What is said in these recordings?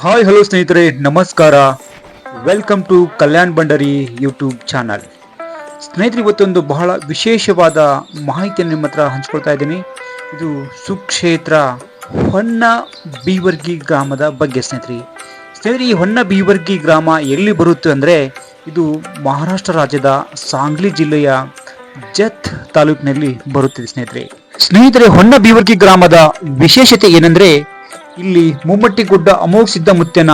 Hi hello ಸ್ನೇಹಿತರೆ. ನಮಸ್ಕಾರ. Welcome to Kalyan Bhandari YouTube channel ಸ್ನೇಹಿತರೆ, ಇವತ್ತೊಂದು ಬಹಳ ವಿಶೇಷವಾದ ಮಾಹಿತಿಯನ್ನು ನಿಮ್ಮ ಹತ್ರ ಹಂಚ್ಕೊಳ್ತಾ ಇದ್ದೀನಿ. ಇದು ಸುಕ್ಷೇತ್ರ ಹೊನ್ನ ಬೀವರ್ಗಿ ಗ್ರಾಮದ ಬಗ್ಗೆ ಸ್ನೇಹಿತರೆ. ಸ್ನೇಹಿತರೆ, ಈ ಹೊನ್ನ ಬೀವರ್ಗಿ ಗ್ರಾಮ ಎಲ್ಲಿ ಬರುತ್ತೆ ಅಂದರೆ ಇದು ಮಹಾರಾಷ್ಟ್ರ ರಾಜ್ಯದ ಸಾಂಗ್ಲಿ ಜಿಲ್ಲೆಯ ಜತ್ ತಾಲೂಕಿನಲ್ಲಿ ಬರುತ್ತಿದೆ ಸ್ನೇಹಿತರೆ. ಸ್ನೇಹಿತರೆ, ಹೊನ್ನ ಬೀವರ್ಗಿ ಗ್ರಾಮದ ವಿಶೇಷತೆ ಏನಂದ್ರೆ ಇಲ್ಲಿ ಮುಮ್ಮಟ್ಟಿಗುಡ್ಡ ಅಮೋಘ ಸಿದ್ದಮುತ್ತನ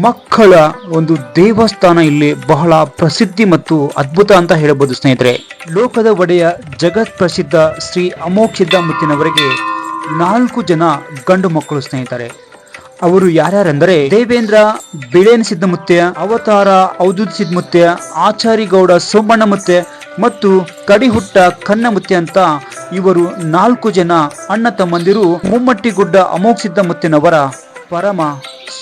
ಮಕ್ಕಳ ಒಂದು ದೇವಸ್ಥಾನ ಇಲ್ಲಿ ಬಹಳ ಪ್ರಸಿದ್ಧಿ ಮತ್ತು ಅದ್ಭುತ ಅಂತ ಹೇಳಬಹುದು ಸ್ನೇಹಿತರೆ. ಲೋಕದ ಒಡೆಯ ಜಗತ್ ಪ್ರಸಿದ್ಧ ಶ್ರೀ ಅಮೋಘ ಸಿದ್ದಮುತ್ತಿನವರಿಗೆ ನಾಲ್ಕು ಜನ ಗಂಡು ಮಕ್ಕಳು ಸ್ನೇಹಿತರೆ. ಅವರು ಯಾರ್ಯಾರೆಂದರೆ ದೇವೇಂದ್ರ, ಬಿಳೇನ್ ಸಿದ್ದಮುತ್ಯ ಅವತಾರ ಔದುದ್ ಆಚಾರಿ ಗೌಡ ಸೋಮಣ್ಣ ಮುತ್ಯ ಮತ್ತು ಕಡಿಹುಟ್ಟ ಕನ್ನಮುತ್ತೆ ಅಂತ ಇವರು ನಾಲ್ಕು ಜನ ಅಣ್ಣ ತಮ್ಮಂದಿರು ಮುಮ್ಮಟ್ಟಿಗುಡ್ಡ ಅಮೋಕ್ ಸಿದ್ದಮುತ್ತಿನವರ ಪರಮ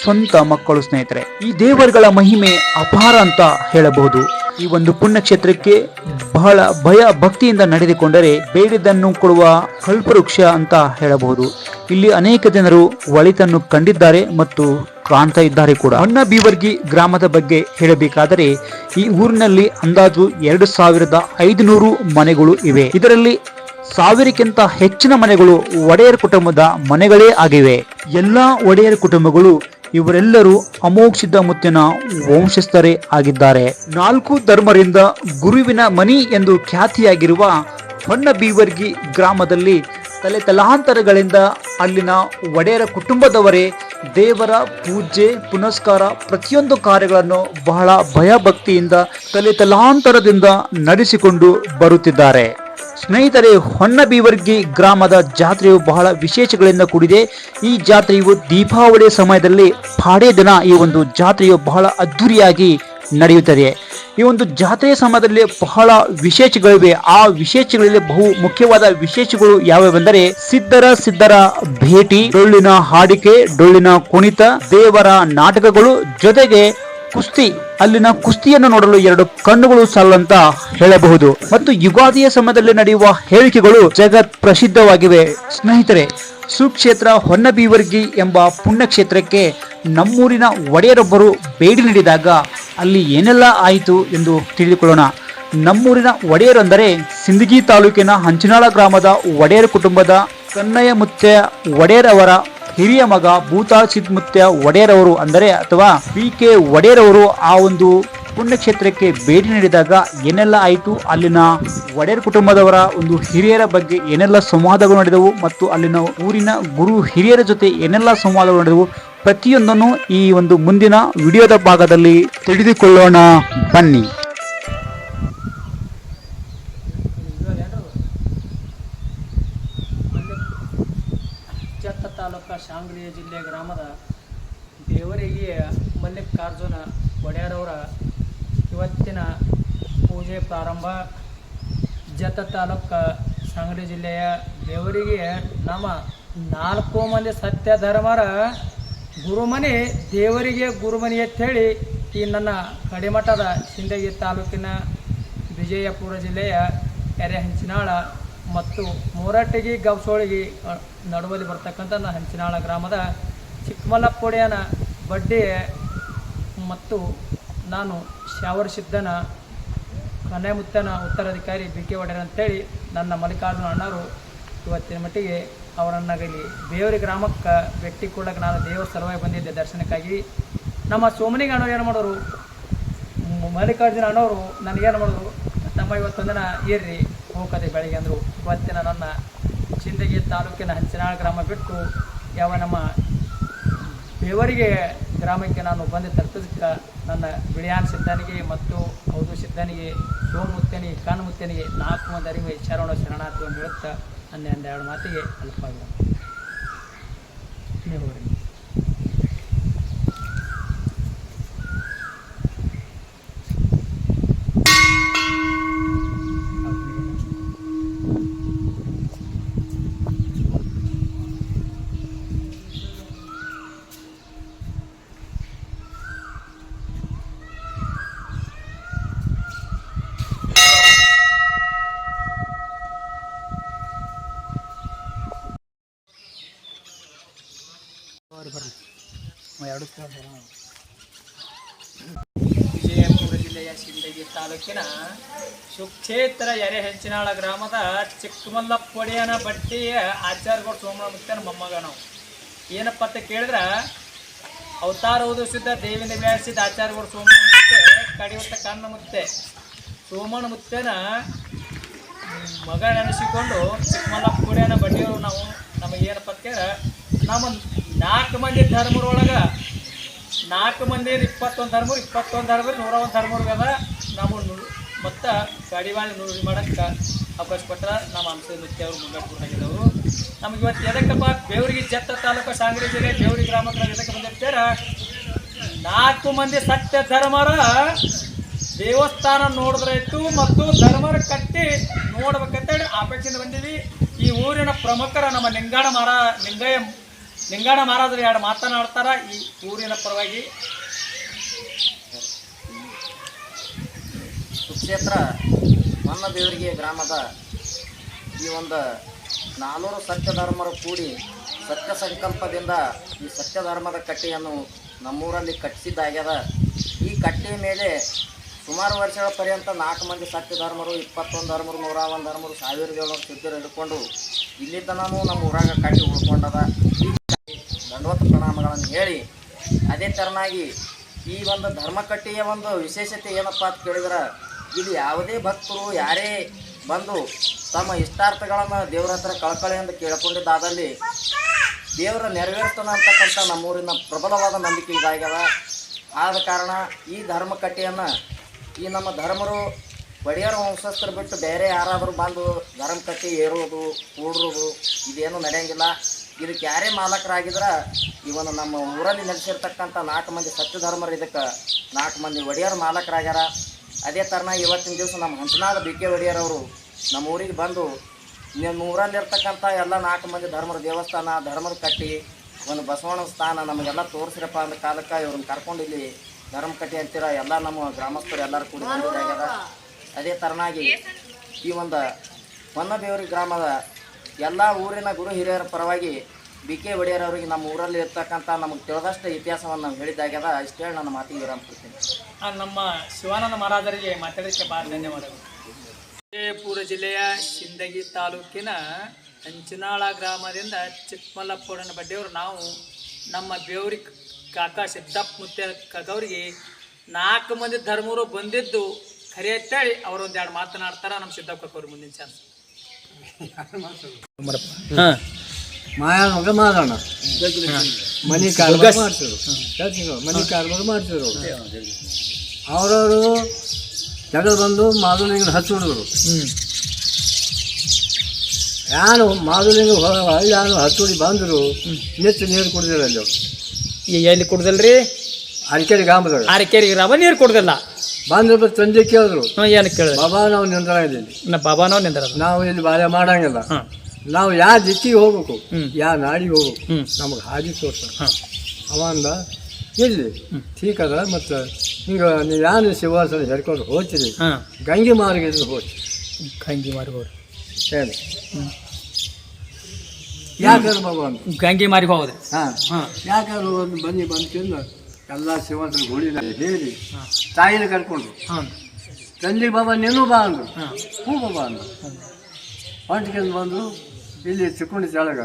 ಸ್ವಂತ ಮಕ್ಕಳು ಸ್ನೇಹಿತರೆ. ಈ ದೇವರುಗಳ ಮಹಿಮೆ ಅಪಾರ ಅಂತ ಹೇಳಬಹುದು. ಈ ಒಂದು ಪುಣ್ಯಕ್ಷೇತ್ರಕ್ಕೆ ಬಹಳ ಭಯ ಭಕ್ತಿಯಿಂದ ನಡೆದುಕೊಂಡರೆ ಬೇಡಿದ್ದನ್ನು ಕೊಡುವ ಕಲ್ಪವೃಕ್ಷ ಅಂತ ಹೇಳಬಹುದು. ಇಲ್ಲಿ ಅನೇಕ ಜನರು ಒಳಿತನ್ನು ಕಂಡಿದ್ದಾರೆ ಮತ್ತು ಕಾಣ್ತಾ ಇದ್ದಾರೆ ಕೂಡ. ಹೊನ್ನ ಬೀವರ್ಗಿ ಗ್ರಾಮದ ಬಗ್ಗೆ ಹೇಳಬೇಕಾದರೆ, ಈ ಊರಿನಲ್ಲಿ ಅಂದಾಜು ಎರಡು ಸಾವಿರದ ಐದುನೂರು ಮನೆಗಳು ಇವೆ. ಇದರಲ್ಲಿ ಸಾವಿರಕ್ಕಿಂತ ಹೆಚ್ಚಿನ ಮನೆಗಳು ಒಡೆಯರ್ ಕುಟುಂಬದ ಮನೆಗಳೇ ಆಗಿವೆ. ಎಲ್ಲಾ ಒಡೆಯರ್ ಕುಟುಂಬಗಳು ಇವರೆಲ್ಲರೂ ಅಮೋಕ್ಷಿದ ಮುತ್ತಿನ ವಂಶಸ್ಥರೇ ಆಗಿದ್ದಾರೆ. ನಾಲ್ಕು ಧರ್ಮರಿಂದ ಗುರುವಿನ ಮನಿ ಎಂದು ಖ್ಯಾತಿಯಾಗಿರುವ ಹೊನ್ನ ಬೀವರ್ಗಿ ಗ್ರಾಮದಲ್ಲಿ ತಲೆ ತಲಾಂತರಗಳಿಂದ ಅಲ್ಲಿನ ಒಡೆಯರ ಕುಟುಂಬದವರೇ ದೇವರ ಪೂಜೆ, ಪುನಸ್ಕಾರ ಪ್ರತಿಯೊಂದು ಕಾರ್ಯಗಳನ್ನು ಬಹಳ ಭಯಭಕ್ತಿಯಿಂದ ತಲೆ ತಲಾಂತರದಿಂದ ನಡೆಸಿಕೊಂಡು ಬರುತ್ತಿದ್ದಾರೆ. ಸ್ನೇಹಿತರೆ, ಹೊನ್ನಬೀವರ್ಗಿ ಗ್ರಾಮದ ಜಾತ್ರೆಯು ಬಹಳ ವಿಶೇಷಗಳಿಂದ ಕೂಡಿದೆ. ಈ ಜಾತ್ರೆಯು ದೀಪಾವಳಿ ಸಮಯದಲ್ಲಿ ಪಾಡೇ ದಿನ ಈ ಒಂದು ಜಾತ್ರೆಯು ಬಹಳ ಅದ್ಧೂರಿಯಾಗಿ ನಡೆಯುತ್ತದೆ. ಈ ಒಂದು ಜಾತ್ರೆಯ ಸಮಯದಲ್ಲಿ ಬಹಳ ವಿಶೇಷಗಳಿವೆ. ಆ ವಿಶೇಷಗಳಲ್ಲಿ ಬಹು ಮುಖ್ಯವಾದ ವಿಶೇಷಗಳು ಯಾವ್ಯಾವೆಂದರೆ ಸಿದ್ಧರ ಸಿದ್ಧರ ಭೇಟಿ, ಡೊಳ್ಳಿನ ಹಾಡಿಕೆ, ಡೊಳ್ಳಿನ ಕುಣಿತ, ದೇವರ ನಾಟಕಗಳು, ಜೊತೆಗೆ ಕುಸ್ತಿ. ಅಲ್ಲಿನ ಕುಸ್ತಿಯನ್ನು ನೋಡಲು ಎರಡು ಕಣ್ಣುಗಳು ಸಾಲಂತ ಹೇಳಬಹುದು. ಮತ್ತು ಯುಗಾದಿಯ ಸಮಯದಲ್ಲಿ ನಡೆಯುವ ಹೇಳಿಕೆಗಳು ಜಗತ್ ಪ್ರಸಿದ್ಧವಾಗಿವೆ. ಸ್ನೇಹಿತರೆ ಸುಕ್ಷೇತ್ರ ಹೊನ್ನಬೀವರ್ಗಿ ಎಂಬ ಪುಣ್ಯಕ್ಷೇತ್ರಕ್ಕೆ ನಮ್ಮೂರಿನ ಒಡೆಯರೊಬ್ಬರು ಭೇಟಿ ನೀಡಿದಾಗ ಅಲ್ಲಿ ಏನೆಲ್ಲ ಆಯಿತು ಎಂದು ತಿಳಿದುಕೊಳ್ಳೋಣ. ನಮ್ಮೂರಿನ ಒಡೆಯರೆಂದರೆ ಸಿಂದಗಿ ತಾಲೂಕಿನ ಹಂಚಿನಾಳ ಗ್ರಾಮದ ಒಡೆಯರ ಕುಟುಂಬದ ಕನ್ನಯ್ಯ ಮುತ್ಯ ಒಡೆಯರವರ ಹಿರಿಯ ಮಗ ಭೂತಾ ಸಿದ್ಮುತ್ಯ ಒಡೆಯರವರು ಅಂದರೆ ಅಥವಾ ಪಿ ಕೆ ಒಡೆಯರವರು ಆ ಒಂದು ಪುಣ್ಯಕ್ಷೇತ್ರಕ್ಕೆ ಭೇಟಿ ನೀಡಿದಾಗ ಏನೆಲ್ಲ ಆಯಿತು? ಅಲ್ಲಿನ ಒಡೆಯರ್ ಕುಟುಂಬದವರ ಒಂದು ಹಿರಿಯರ ಬಗ್ಗೆ ಏನೆಲ್ಲ ಸಂವಾದಗಳು ನಡೆದವು ಮತ್ತು ಅಲ್ಲಿನ ಊರಿನ ಗುರು ಹಿರಿಯರ ಜೊತೆ ಏನೆಲ್ಲ ಸಂವಾದಗಳು ನಡೆದವು? ಪ್ರತಿಯೊಂದನ್ನು ಈ ಒಂದು ಮುಂದಿನ ವಿಡಿಯೋದ ಭಾಗದಲ್ಲಿ ತಿಳಿದುಕೊಳ್ಳೋಣ. ಬನ್ನಿ. ಶಾಂಗ್ಲಿ ಜಿಲ್ಲೆ ಗ್ರಾಮದ ದೇವರಿಗೆ ಮಲ್ಲಿಕಾರ್ಜುನ ಒಡೆಯರವರ ಇವತ್ತಿನ ಪೂಜೆ ಪ್ರಾರಂಭ. ಜತ ತಾಲೂಕ ಸಂಗಡಿ ಜಿಲ್ಲೆಯ ದೇವರಿಗೆ ನಮ್ಮ ನಾಲ್ಕು ಮಂದಿ ಸತ್ಯ ಧರ್ಮರ ಗುರುಮನೆ ದೇವರಿಗೆ ಗುರುಮನಿ ಅಂತೇಳಿ ಈ ನನ್ನ ಕಡಿಮಠದ ಸಿಂದಗಿ ತಾಲೂಕಿನ ವಿಜಯಪುರ ಜಿಲ್ಲೆಯ ಎರೆಹಂಚಿನಾಳ ಮತ್ತು ಮೂರಟ್ಟಿಗಿ ಗವಸೋಳಿಗಿ ನಡುವಲ್ಲಿ ಬರ್ತಕ್ಕಂಥ ನನ್ನ ಹಂಚಿನಾಳ ಗ್ರಾಮದ ಚಿಕ್ಕಮಲ್ಲಪ್ಪೊಡೆಯನ ಬಡ್ಡಿ ಮತ್ತು ನಾನು ಶಾವರ್ ಸಿದ್ದನ ಕನ್ಯಾಮುತ್ತನ ಉತ್ತರಾಧಿಕಾರಿ ಬಿ ಕೆ ಒಡೆಯರ್ ಅಂತೇಳಿ ನನ್ನ ಮಲ್ಲಿಕಾರ್ಜುನ ಅಣ್ಣರು ಇವತ್ತಿನ ಮಟ್ಟಿಗೆ ಅವರನ್ನ ಇಲ್ಲಿ ಬೇವರಿ ಗ್ರಾಮಕ್ಕೆ ಭೇಟಿ ಕೊಡಕ್ಕೆ ನಾನು ದೇವರ ಸಲುವಾಗಿ ಬಂದಿದ್ದೆ ದರ್ಶನಕ್ಕಾಗಿ. ನಮ್ಮ ಸೋಮನಿಗೆ ಅಣ್ಣ ಏನು ಮಾಡೋರು? ಮಲ್ಲಿಕಾರ್ಜುನ ಅಣ್ಣವರು ನನಗೇನು ಮಾಡೋರು? ತಮ್ಮ ಇವತ್ತೊಂದಿನ ಏರ್ರಿ ಹೋಗದೆ ಬೆಳಗ್ಗೆ ಅಂದರು. ಇವತ್ತಿನ ನನ್ನ ಸಿಂದಗಿ ತಾಲೂಕಿನ ಹಂಚನಾಳ ಗ್ರಾಮ ಬಿಟ್ಟು ಯಾವ ನಮ್ಮ ಬೇವರಿಗೆ ಗ್ರಾಮಕ್ಕೆ ನಾನು ಬಂದು ತಲುಪಿದಕ್ಕೆ ನನ್ನ ಬಿಳಿಯಾನ್ ಸಿದ್ಧನಿಗೆ ಮತ್ತು ಹೌದು ಸಿದ್ಧನಿಗೆ, ಸೋಮುತ್ತನಿಗೆ, ಕಣ್ಮುತ್ತನಿಗೆ, ನಾಲ್ಕು ಮಂದಿ ಅರಿವೆ ಶರಣ ಶರಣಾರ್ಥಿ ಒಂದು ಹೇಳುತ್ತಾ ನನ್ನ ಒಂದೆರಡು ಮಾತಿಗೆ ಅಲ್ಪಾಗಿದೆ ವಿಜಯಪುರ ಜಿಲ್ಲೆಯ ಸಿಂದಗಿ ತಾಲೂಕಿನ ಸುಕ್ಷೇತ್ರ ಎರೆಹೆಂಚಿನಾಳ ಗ್ರಾಮದ ಚಿಕ್ಕಮಲ್ಲಪ್ಪೊಡೆಯನ ಬಟ್ಟಿಯ ಆಚಾರ್ಯಗಳು ಸೋಮನ ಮುತ್ತನ ಮೊಮ್ಮಗ ನಾವು. ಏನಪ್ಪ ಅಂತ ಕೇಳಿದ್ರೆ ಅವತಾರ ಓದಿಸಿದ್ದ ದೇವಿನ ವ್ಯಾಸಿದ ಆಚಾರ್ಯಗಳು ಸೋಮನ ಮುತ್ತೆ ಕಡಿಯುತ್ತ ಕಣ್ಣ ಮುತ್ತೆ ಸೋಮಣ್ಣ ಮುತ್ತೇನ ಮಗ ನೆನೆಸಿಕೊಂಡು ಚಿಕ್ಕಮಲ್ಲಪ್ಪುಡಿಯನ ಬಡ್ಡಿಯವರು ನಾವು. ನಮಗೆ ಏನಪ್ಪ ಅಂತ ಕೇಳಿದ್ರೆ, ನಮ್ಮ ನಾಲ್ಕು ಮಂದಿ ಧರ್ಮರೊಳಗೆ ನಾಲ್ಕು ಮಂದಿ ಇಪ್ಪತ್ತೊಂದು ಧರ್ಮರು ಇಪ್ಪತ್ತೊಂದು ಧರ್ಮರು ನೂರ ಒಂದು ಧರ್ಮರು ಅದ ನಮ್ಮ ಮತ್ತು ಕಡಿವಾಳ ನೂರು ಮಾಡಕ್ಕೆ ಅವಕಾಶ ಕೊಟ್ಟರೆ ನಮ್ಮ ಅಂಶ ನೃತ್ಯ ಅವರು ಮುಂಗಟ್ಟುಕೊಂಡಿದ್ದವರು ನಮ್ಗೆ ಇವತ್ತು ಎದಕ್ಕಪ್ಪ ಬೇವರಿಗೆ ಜತ್ತ ತಾಲೂಕು ಸಾಂಗ್ರಿ ಜಿಲ್ಲೆ ಬೇವರಿ ಗ್ರಾಮಕ್ಕೆ ನಾವು ಎದಕ್ಕೆ ಬಂದಿರ್ತಾರ? ನಾಲ್ಕು ಮಂದಿ ಸತ್ಯ ಧರ್ಮರ ದೇವಸ್ಥಾನ ನೋಡಿದ್ರಾಯ್ತು ಮತ್ತು ಧರ್ಮರ ಕಟ್ಟಿ ನೋಡ್ಬೇಕಂತೇಳಿ ಆಪೇಕ್ಷೆಯಿಂದ ಬಂದೀವಿ. ಈ ಊರಿನ ಪ್ರಮುಖರ ನಮ್ಮ ನಿಂಗಾಣ ಮಾರ ನಿಂಗಯ್ಯ ನಿಂಗಾಣ ಮಹಾರಾಜರು ಎರಡು ಮಾತನಾಡ್ತಾರ, ಈ ಊರಿನ ಪರವಾಗಿ. ಸುಕ್ಷೇತ್ರ ದೇವರಿಗೆ ಗ್ರಾಮದ ಈ ಒಂದು ನಾಲ್ವರು ಸತ್ಯ ಧರ್ಮರು ಕೂಡಿ ಸತ್ಯ ಸಂಕಲ್ಪದಿಂದ ಈ ಸತ್ಯ ಧರ್ಮದ ಕಟ್ಟೆಯನ್ನು ನಮ್ಮೂರಲ್ಲಿ ಕಟ್ಟಿಸಿದ್ದಾಗ್ಯದ. ಈ ಕಟ್ಟೆಯ ಮೇಲೆ ಸುಮಾರು ವರ್ಷಗಳ ಪರ್ಯಂತ ನಾಲ್ಕು ಮಂದಿ ಸತ್ಯ ಧರ್ಮರು ಇಪ್ಪತ್ತೊಂದು ಧರ್ಮರು ನೂರ ಒಂದು ಧರ್ಮರು, ಸಾವಿರದ ಏಳು ಸಿದ್ಧರು ಹಿಡ್ಕೊಂಡು ಇಲ್ಲಿ ತನೂ ನಮ್ಮ ಊರಾಗ ಕಟ್ಟಿ ಉಳ್ಕೊಂಡದ. ದಂಡವತ್ ಪ್ರಣಾಮಗಳನ್ನು ಹೇಳಿ ಅದೇ ಥರನಾಗಿ ಈ ಒಂದು ಧರ್ಮಕಟ್ಟೆಯ ಒಂದು ವಿಶೇಷತೆ ಏನಪ್ಪ ಅಂತ ಕೇಳಿದ್ರೆ, ಇಲ್ಲಿ ಯಾವುದೇ ಭಕ್ತರು ಯಾರೇ ಬಂದು ತಮ್ಮ ಇಷ್ಟಾರ್ಥಗಳನ್ನು ದೇವರ ಹತ್ರ ಕಳ್ಕಳಿಯಿಂದ ಕೇಳ್ಕೊಂಡಿದ್ದಾದಲ್ಲಿ ದೇವರ ನೆರವೇರಿಸ್ತಾನ ಅಂತಕ್ಕಂಥ ನಮ್ಮೂರಿನ ಪ್ರಬಲವಾದ ನಂಬಿಕೆ ಇದಾಗ್ಯದ. ಆದ ಕಾರಣ ಈ ಧರ್ಮಕಟ್ಟೆಯನ್ನು ಈ ನಮ್ಮ ಧರ್ಮರು ಒಡೆಯರ ವಂಶಸ್ಥರು ಬಿಟ್ಟು ಬೇರೆ ಯಾರಾದರೂ ಬಂದು ಧರ್ಮ ಕಟ್ಟಿ ಏರೋದು ಕೂಡ್ರೋದು ಇದೇನು ನಡೆಯಂಗಿಲ್ಲ. ಇದಕ್ಕೆ ಯಾರೇ ಮಾಲಕರಾಗಿದ್ರೆ ಇವನು ನಮ್ಮ ಊರಲ್ಲಿ ನೆಲೆಸಿರ್ತಕ್ಕಂಥ ನಾಲ್ಕು ಮಂದಿ ಸತ್ಯ ಧರ್ಮರು ಇದಕ್ಕೆ ನಾಲ್ಕು ಮಂದಿ ಒಡೆಯರು ಮಾಲಕರಾಗ್ಯಾರ. ಅದೇ ಥರನ ಇವತ್ತಿನ ದಿವಸ ನಮ್ಮ ಹಂಚನಾದ ಬಿ ಕೆ ಒಡೆಯರವರು ನಮ್ಮ ಊರಿಗೆ ಬಂದು ನಿಮ್ಮ ಊರಲ್ಲಿರ್ತಕ್ಕಂಥ ಎಲ್ಲ ನಾಲ್ಕು ಮಂದಿ ಧರ್ಮರ ದೇವಸ್ಥಾನ, ಧರ್ಮದ ಕಟ್ಟಿ, ಒಂದು ಬಸವಣ್ಣ ಸ್ಥಾನ ನಮಗೆಲ್ಲ ತೋರಿಸ್ರಪ್ಪ ಅಂದ ಕಾಲಕ್ಕೆ ಇವ್ರನ್ನ ಕರ್ಕೊಂಡು ಇಲ್ಲಿ ಧರ್ಮ ಕಟ್ಟಿ ಅಂತೀರ ಎಲ್ಲ ನಮ್ಮ ಗ್ರಾಮಸ್ಥರು ಎಲ್ಲರೂ ಕೂಡ ಅದೇ ಥರನಾಗಿ ಈ ಒಂದು ಹೊನ್ನಬೇವರಿ ಗ್ರಾಮದ ಎಲ್ಲ ಊರಿನ ಗುರು ಹಿರಿಯರ ಪರವಾಗಿ ಬಿ ಕೆ ಒಡೆಯರ್ ಅವರಿಗೆ ನಮ್ಮ ಊರಲ್ಲಿ ಇರ್ತಕ್ಕಂಥ ನಮಗೆ ತಿಳಿದಷ್ಟು ಇತಿಹಾಸವನ್ನು ನಾವು ಹೇಳಿದ್ದಾಗ್ಯದ ಇಷ್ಟು ಹೇಳಿ ನನ್ನ ಮಾತಿಗೆ ವಿರಾಮ ಕೊಡ್ತೀನಿ. ಆ ನಮ್ಮ ಶಿವಾನಂದ ಮಹಾರಾಜರಿಗೆ ಮಾತಾಡಲಿಕ್ಕೆ ಭಾಳ ಧನ್ಯವಾದಗಳು. ವಿಜಯಪುರ ಜಿಲ್ಲೆಯ ಸಿಂದಗಿ ತಾಲೂಕಿನ ಹಂಚಿನಾಳ ಗ್ರಾಮದಿಂದ ಚಿಕ್ಕಮಲ್ಲಪ್ಪನ ಬಡ್ಡಿಯವರು ನಾವು. ನಮ್ಮ ಬೇವ್ರಿ ಕಾಕ ಸಿದ್ದಪ್ಪ ಮುತ್ತೆ ಕಗವ್ರಿಗೆ ನಾಲ್ಕು ಮಂದಿ ಧರ್ಮರು ಬಂದಿದ್ದು. ಖರೆ ಅಂತೇಳಿ ಅವರು ಒಂದೆರಡು ಮಾತನಾಡ್ತಾರ ನಮ್ಮ ಸಿದ್ದಪ್ಪ ಅವ್ರ ಮುಂದಿನ ಚಾನ್ಸ್ ಹಾಂ. ಮಾಯಾ ಮಗ ಮಾಡೋಣ ಮನಿ ಕಾರ್ಬಾರ್ ಮಾಡ್ತಿದ್ರು ಹೇಳ್ತೀನಿ ಮನಿ ಕಾರ್ಬಾರ್ ಮಾಡ್ತಿದ್ರು ಅವರವರು ಜಗಳ ಬಂದು ಮಾಧುಲಿಂಗನ ಹಚ್ಚಿಡಿದ್ರು ಹ್ಞೂ ಯಾರು ಮಾಧುಲಿಂಗ ಹಳ್ಳಿ ಯಾರು ಹಚ್ಚುಡಿ ಬಂದರು ನೆಚ್ಚು ನೀರು ಕುಡಿದಿರ ಅಲ್ಲಿ ಅವ್ರು. ಈಗ ಎಲ್ಲಿ ಕುಡ್ದಲ್ರಿ? ಅರಕೇರಿ ಗ್ರಾಮದಾಗ ಅರಕೇರಿ ಗ್ರಾಮ ನೀರು ಕುಡ್ದಲ್ಲ. ಬಂದ್ರೆ ತಂದೆ ಕೇಳಿದ್ರು ಹ್ಞೂ ಏನು ಕೇಳಿದೆ ಬಾಬಾ ನಾವು ನಿಂದ್ರ ಇದ್ದೀನಿ ನಾ ನಾವು ನಿಂದ್ರ ನಾವು ಇಲ್ಲಿ ಬಾಳೆ ಮಾಡಂಗಿಲ್ಲ. ಹಾಂ. ನಾವು ಯಾವ ದಿಕ್ಕಿಗೆ ಹೋಗ್ಬೇಕು. ಯಾವ ನಾಡಿಗೆ ಹೋಗ್ಬೇಕು ಹ್ಞೂ ನಮಗೆ ಹಾದಿ ತೋರ್ಸ. ಹಾಂ. ಅವ ಅಂದ ಇಲ್ಲಿ ಠೀಕ್ ಅದ ಮತ್ತು ಹಿಂಗೆ ನೀವು ಯಾರು ಶಿವಾಸನ ಹೇಳ್ಕೊಂಡು ಹೋಗ್ತೀರಿ? ಹಾಂ. ಗಂಗೆ ಮಾರ್ಗದಿಂದ ಹೋಗಿ ಗಂಗೆ ಮಾರಿ ಹೋಗ್ರಿ ಹೇಳಿ ಯಾಕಂದ್ರೆ ಬಾಬಾ ಅಂತ ಗಂಗೆ ಮಾರಿ ಹೋಗ್ರಿ ಹಾಂ. ಹಾಂ. ಯಾಕಂದ್ರೆ ಒಂದು ಬನ್ನಿ ಬಂದ್ಕಿಂದ ಎಲ್ಲ ಶಿವಂತರು ಗುಡಿನ ಹೇಳಿ ತಾಯಿನ ಕರ್ಕೊಂಡ್ರು. ತಂದಿ ಬಾಬಾ ನೀನು ಬಾ ಅಂದ್ರು. ಹೂ ಬಾಬಾ ಅಂದ್ರು. ಹೊಂಟ್ಕೊಂಡು ಬಂದು ಇಲ್ಲಿ ಚಿಕ್ಕೊಂಡಿ ತೆಳಗ.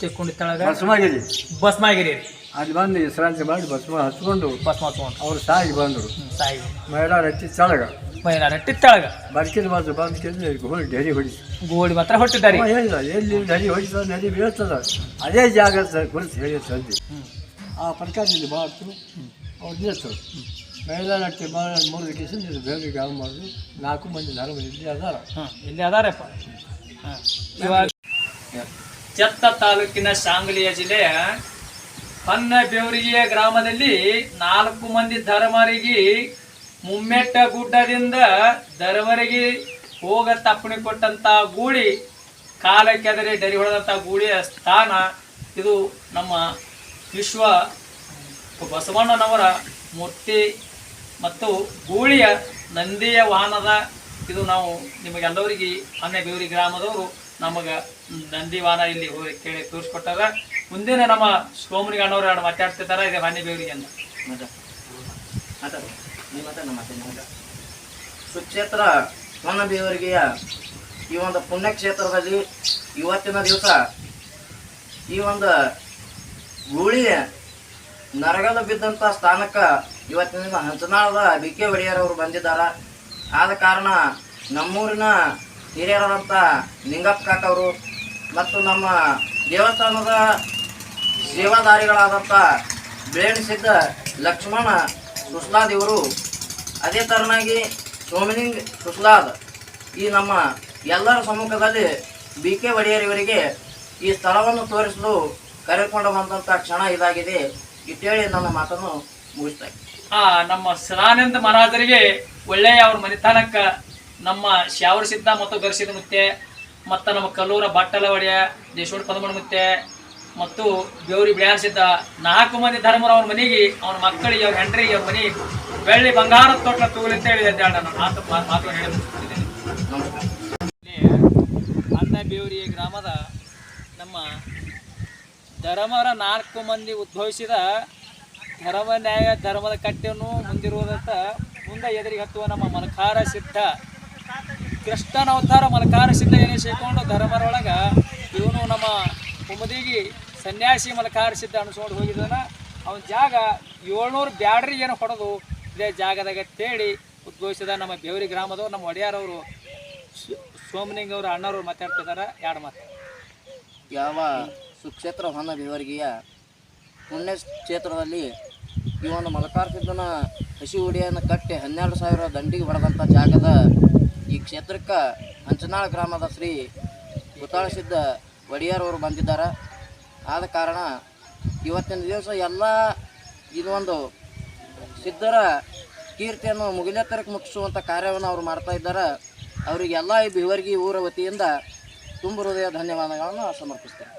ಚಿಕ್ಕೊಂಡಿ ತಳಗ. ಬಸ್ಮಾಗಿರಿ ಬಸ್ಮಾಗಿರಿ ಅಲ್ಲಿ ಬಂದು ವಿಶ್ರಾಂತಿ ಮಾಡಿ ಬಸ್ಮ ಹಚ್ಕೊಂಡು ಬಸ್ಮ ಹಚ್ಕೊಂಡು. ಅವ್ರು ತಾಯಿ ಬಂದರು. ತಾಯಿ ಮಹಿಳಾ ರಟ್ಟಿ ತೆಳಗ. ಮಹಿಳಾ ರಟ್ಟಿ ತಳಗ. ಬರ್ಕಿದ ಮಾತ್ರ ಬಂದ್ಕಿಂದ ಹೋಗಿ ಡೆರಿ ಹೊಡಿ ಗೋಳಿ ಮಾತ್ರ ಹೊಟ್ಟಿದ್ದಾರೆ. ಎಲ್ಲಿ ಡೆರಿ ಹೊಡಿತದ ನದಿ ಬೀಳ್ತದ? ಅದೇ ಜಾಗ ಕುರಿತು ಹೇಳಿ ತಂದೆ. ಆ ಪ್ರಕಾರದಲ್ಲಿ ಮಾಡ್ತು ಅವ್ರು ನಿಲ್ಲಿಸ್ತರು. ಮಹಿಳಾ ನಟ್ಟಿ ಭಾಳ ಮೂರು ಇದು ಬೇರೆ ಗಾಮ ಮಾಡೋದು ನಾಲ್ಕು ಮಂದಿ ಧರ್ಮ ಇಲ್ಲಿ ಅದಾರ. ಹಾಂ ಇಲ್ಲಿ ಅದಾರಪ್ಪ. ಹಾಂ. ಇವಾಗ ಚತ್ತ ತಾಲೂಕಿನ ಶಾಂಗ್ಲಿಯ ಜಿಲ್ಲೆಯ ಹೊನ್ನಬೇವರಿಗೆಯ ಗ್ರಾಮದಲ್ಲಿ ನಾಲ್ಕು ಮಂದಿ ಧರ್ಮರಿಗೆ ಮುಮ್ಮೆಟ್ಟ ಗುಡ್ಡದಿಂದ ದರವರಿಗೆ ಹೋಗ ತಪ್ಪಣೆ ಕೊಟ್ಟಂತ ಗೂಳಿ ಕಾಲಕ್ಕೆದರೆ ಡರಿ ಹೊಡೆದಂಥ ಗೂಳಿಯ ಸ್ಥಾನ. ಇದು ನಮ್ಮ ವಿಶ್ವ ಬಸವಣ್ಣನವರ ಮೂರ್ತಿ ಮತ್ತು ಗೂಳಿಯ ನಂದಿಯ ವಾಹನದ ಇದು ನಾವು ನಿಮಗೆಲ್ಲವರಿಗೆ ಅನ್ನ ಬೇವರಿ ಗ್ರಾಮದವರು ನಮಗೆ ನಂದಿ ವಾಹನ ಇಲ್ಲಿ ಹೋಗಿ ಕೇಳಿ ತೋರಿಸ್ಕೊಟ್ಟಾಗ ಮುಂದಿನ ನಮ್ಮ ಸೋಮನಿ ಅಣ್ಣವ್ರು ಎರಡು ಮಾತಾಡ್ತಿದ್ದಾರೆ, ಇದೆ ಮನೆ ಬೇವರಿಗೆ ಅಂತ. ಸುಕ್ಷೇತ್ರ ಹೊನ್ನಬೇವರಿಗೆಯ ಈ ಒಂದು ಪುಣ್ಯಕ್ಷೇತ್ರದಲ್ಲಿ ಇವತ್ತಿನ ದಿವಸ ಈ ಒಂದು ಗೂಳಿ ನರಗಲ ಬಿದ್ದಂಥ ಸ್ಥಾನಕ್ಕೆ ಇವತ್ತಿನ ದಿನ ಹಂಚನಾಳದ ಬಿ ಕೆ ಒಡೆಯರವರು ಬಂದಿದ್ದಾರೆ. ಆದ ಕಾರಣ ನಮ್ಮೂರಿನ ಹಿರಿಯರಾದಂಥ ನಿಂಗಪ್ಪ ಕಾಕವರು ಮತ್ತು ನಮ್ಮ ದೇವಸ್ಥಾನದ ಸೇವಾದಾರಿಗಳಾದಂಥ ಬೇಣಿಸಿದ್ದ ಲಕ್ಷ್ಮಣ ಸುಸ್ಲಾದ್ ಇವರು ಅದೇ ಥರನಾಗಿ ಸೋಮಿನಿಂಗ್ ಸುಸ್ಲಾದ್ ಈ ನಮ್ಮ ಎಲ್ಲರ ಸಮ್ಮುಖದಲ್ಲಿ ಬಿ ಕೆ ಒಡೆಯರ್ ಇವರಿಗೆ ಈ ಸ್ಥಳವನ್ನು ತೋರಿಸಲು ಕರೆದುಕೊಂಡು ಬಂದಂತ ಕ್ಷಣ ಇದಾಗಿದೆ. ಇಟ್ಟೇಳಿ ನನ್ನ ಮಾತನ್ನು ಮುಗಿಸ್ತಾ. ಆ ನಮ್ಮ ಸದಾನಂದ ಮಹಾರಾಜರಿಗೆ ಒಳ್ಳೆಯ ಅವ್ರ ಮನೆತನಕ್ಕ ನಮ್ಮ ಶ್ಯಾವರ ಸಿದ್ಧ ಮತ್ತು ಗರಿಸಿದ ಮುತ್ತೆ ಮತ್ತು ನಮ್ಮ ಕಲ್ಲೂರ ಬಟ್ಟಲ ಒಡೆಯ ದೇಶೋಡ ಪದಮಣ ಮುತ್ತೆ ಮತ್ತು ಬೇವ್ರಿ ಸಿದ್ಧ ನಾಲ್ಕು ಮಂದಿ ಧರ್ಮರ ಅವ್ರ ಮನೆಗೆ ಅವ್ರ ಮಕ್ಕಳಿಗೆ ಅವ್ರ ಹೆಂಡ್ರಿಗೆ ಅವ್ರ ಮನೆ ಬೆಳ್ಳಿ ಬಂಗಾರದ ತೋಟ ತೂಗಲಿ ಅಂತ ಹೇಳಿ ಅಂತ ನಾನು. ಮಾತು ಮಾತು ಹೇಳಿ ಅನ್ನ ಬೇವರಿ ಗ್ರಾಮದ ನಮ್ಮ ಧರ್ಮರ ನಾಲ್ಕು ಮಂದಿ ಉದ್ಭವಿಸಿದ ಧರ್ಮ, ನ್ಯಾಯ, ಧರ್ಮದ ಕಟ್ಟೆಯನ್ನು ಮುಂದಿರುವುದಂತ ಮುಂದೆ ಎದುರಿಗೆ ಹತ್ತುವ ನಮ್ಮ ಮಲಕಾರ ಸಿದ್ಧ. ಕೃಷ್ಣನ ಅವತಾರ ಮಲಕಾರ ಸಿದ್ಧ ಏನೇ ಸೇರಿಕೊಂಡು ಧರ್ಮರೊಳಗೆ ಇವನು ನಮ್ಮ ಕುಮದಿಗಿ ಸನ್ಯಾಸಿ ಮಲಕಾರ ಸಿದ್ಧ ಅನ್ಸ್ಕೊಂಡು ಹೋಗಿದ್ದಾನ ಅವನ ಜಾಗ ಏಳ್ನೂರು ಬ್ಯಾಡ್ರಿ ಏನು ಹೊಡೆದು ಇದೇ ಜಾಗದಾಗ ತೇಳಿ ಉದ್ಭವಿಸಿದ ನಮ್ಮ ಬೇವರಿ ಗ್ರಾಮದವ್ರು, ನಮ್ಮ ಒಡೆಯಾರವರು ಸೋಮನಿಂಗ್ ಅವರು, ಅಣ್ಣವರು ಮಾತಾಡ್ತಿದ್ದಾರೆ ಎರಡು ಮಾತು. ಯಾವ ಸುಕ್ಷೇತ್ರ ಹೊನ್ನ ಬೇವರಿಗೆಯ ಪುಣ್ಯ ಕ್ಷೇತ್ರದಲ್ಲಿ ಈ ಒಂದು ಮಲಕಾರ್ಸಿದ್ದನ ಹಸಿ ಉಡಿಯನ್ನು ಕಟ್ಟಿ ಹನ್ನೆರಡು ಸಾವಿರ ದಂಡಿಗೆ ಬಡದಂಥ ಜಾಗದ ಈ ಕ್ಷೇತ್ರಕ್ಕೆ ಹಂಚನಾಳ ಗ್ರಾಮದ ಶ್ರೀ ಸಿದ್ಧ ಒಡೆಯರವರು ಬಂದಿದ್ದಾರೆ. ಆದ ಕಾರಣ ಇವತ್ತಿನ ದಿವಸ ಎಲ್ಲ ಇದು ಒಂದು ಸಿದ್ಧರ ಕೀರ್ತಿಯನ್ನು ಮುಗಿಲೆತ್ತರಕ್ಕೆ ಮುಗಿಸುವಂಥ ಕಾರ್ಯವನ್ನು ಅವರು ಮಾಡ್ತಾ ಇದ್ದಾರೆ. ಅವರಿಗೆಲ್ಲ ಈ ಬಿವರ್ಗಿ ಊರ ವತಿಯಿಂದ ತುಂಬ ಹೃದಯ ಧನ್ಯವಾದಗಳನ್ನು ಸಮರ್ಪಿಸ್ತೇನೆ.